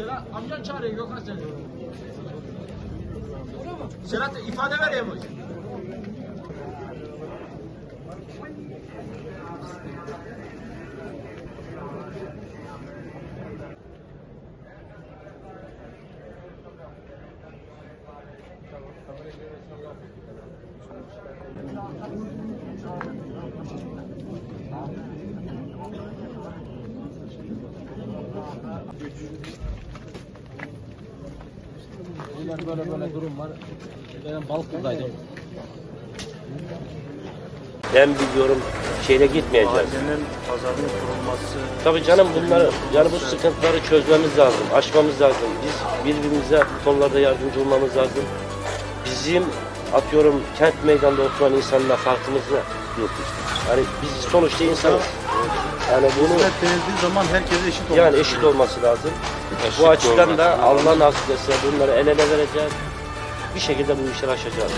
Serhat amcan çağırıyor Gökhan seni. Serhat ifade veriyor mu? Böyle böyle böyle durum var. Ben Balkır'daydım. Ben biliyorum şeyle gitmeyeceğiz. Mahallenin pazarının kurulması. Tabii canım bunları yani bu sıkıntıları çözmemiz lazım, aşmamız lazım. Biz birbirimize bu konularda yardımcı olmamız lazım. Bizim atıyorum kent meydanda oturan insanla farkımız ne? Yok işte. Yani biz sonuçta insanız. Yani bunu Hizmet verildiği zaman herkese eşit olması. yani eşit olması lazım. bu açıdan da Allah nasip etse bunları el ele vereceğiz. Bir şekilde bu işleri aşacağız.